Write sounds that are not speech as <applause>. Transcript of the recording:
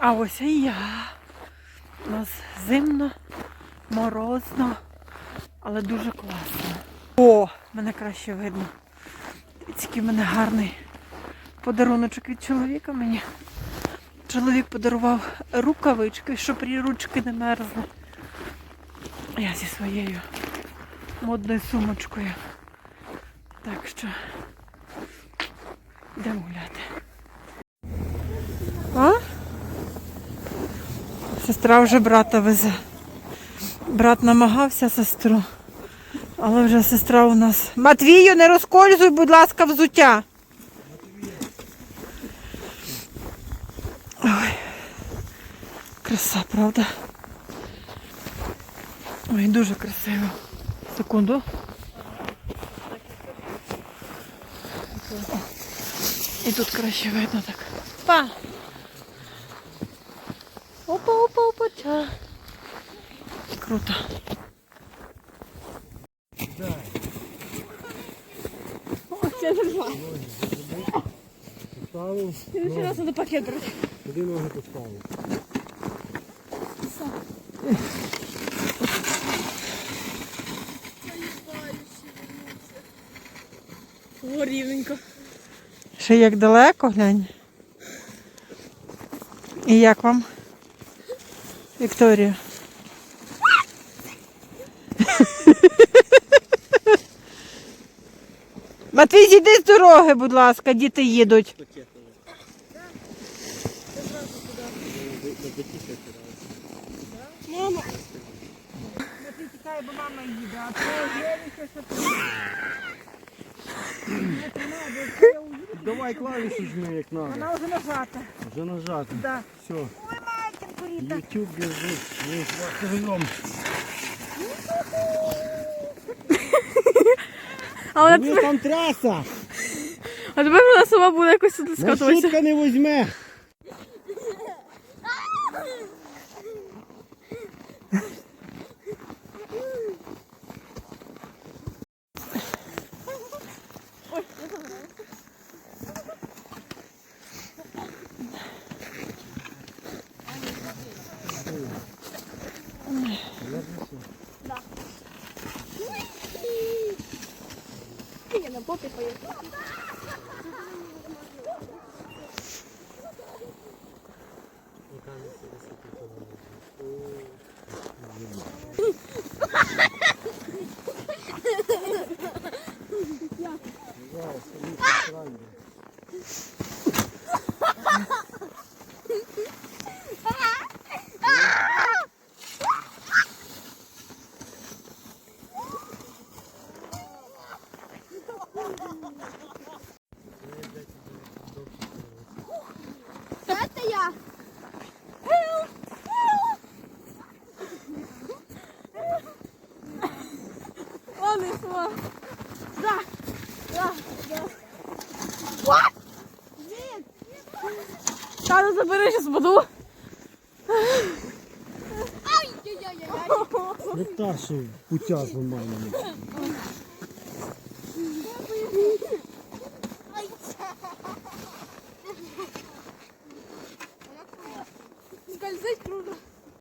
А ось і я. У нас зимно, морозно, але дуже класно. О, мене краще видно. Який в мене гарний подаруночок від чоловіка мені. Чоловік подарував рукавички, щоб ручки не мерзли. Я зі своєю модною сумочкою. Так що йдемо гуляти. Сестра вже брата везе. Брат намагався сестру, але вже сестра у нас. Матвію, не розкользуй, будь ласка, взуття. Ой, краса, правда? Ой, дуже красиво. Секунду. І тут краще видно так. Па! Опа, опа, опа, ча. Круто. Поставив, Ще раз на пакет брати. куди ноги поставив. О, рівненько. Ще як далеко, глянь. І як вам? Вікторія. <laughs> Матвій, зійди з дороги, будь ласка, діти їдуть. Мама. Матвій тікає, бо мама їде, а то Давай клавішу жми як надо. Вона вже нажата. Вже нажати. Да. Все. Ой, Ютюб бежит, живем. А вона там траса. а тепер вона сама буде якось тут скатуватися. Маршрутка не возьме. Я на попі поїду. Це я. Сама. Да. Да. Да. Та ну забери, щас буду. Не та, що путя зламає. <laughs>